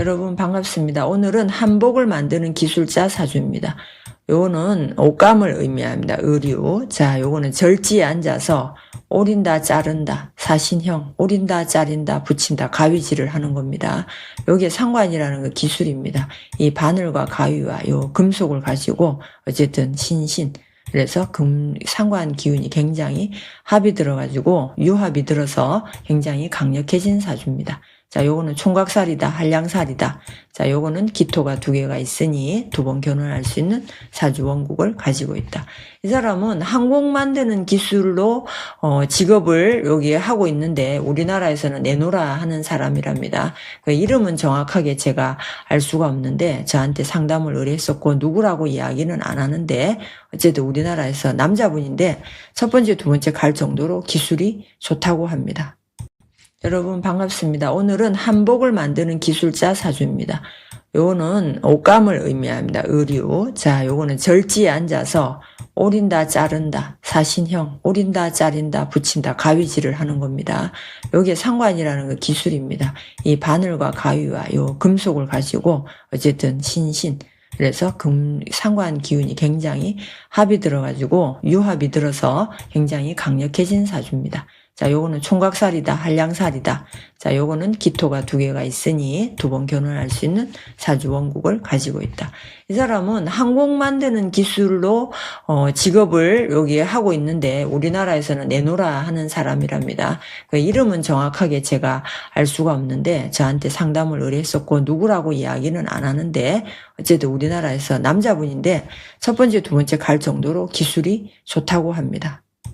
여러분 반갑습니다. 오늘은 한복을 만드는 기술자 사주입니다. 요거는 옷감을 의미합니다. 의류. 자, 요거는 절지에 앉아서 오린다, 자른다, 사신형, 오린다, 자른다, 붙인다, 가위질을 하는 겁니다. 요게 상관이라는 거 기술입니다. 이 바늘과 가위와 요 금속을 가지고 어쨌든 신신. 그래서 금, 상관 기운이 굉장히 합이 들어가지고 유합이 들어서 굉장히 강력해진 사주입니다. 자, 요거는 총각살이다, 한량살이다. 자, 요거는 기토가 두 개가 있으니 두 번 결혼할 수 있는 사주 원국을 가지고 있다. 이 사람은 항공 만드는 기술로 어, 직업을 여기에 하고 있는데 우리나라에서는 내노라 하는 사람이랍니다. 그 이름은 정확하게 제가 알 수가 없는데 저한테 상담을 의뢰했었고 누구라고 이야기는 안 하는데 어쨌든 우리나라에서 남자분인데 첫 번째, 두 번째 갈 정도로 기술이 좋다고 합니다. 여러분 반갑습니다. 오늘은 한복을 만드는 기술자 사주입니다. 요거는 옷감을 의미합니다. 의류. 자, 요거는 절지에 앉아서 오린다, 자른다, 사신형, 오린다, 자른다, 붙인다, 가위질을 하는 겁니다. 요게 상관이라는 거 기술입니다. 이 바늘과 가위와 요 금속을 가지고 어쨌든 신신. 그래서 금, 상관 기운이 굉장히 합이 들어가지고 유합이 들어서 굉장히 강력해진 사주입니다. 자, 요거는 총각살이다, 한량살이다. 자, 요거는 기토가 두 개가 있으니 두번 결혼할 수 있는 사주 원국을 가지고 있다. 이 사람은 항공 만드는 기술로 어, 직업을 여기에 하고 있는데 우리나라에서는 내노라 하는 사람이랍니다. 그 이름은 정확하게 제가 알 수가 없는데 저한테 상담을 의뢰했었고 누구라고 이야기는 안 하는데 어쨌든 우리나라에서 남자분인데 첫 번째, 두 번째 갈 정도로 기술이 좋다고 합니다.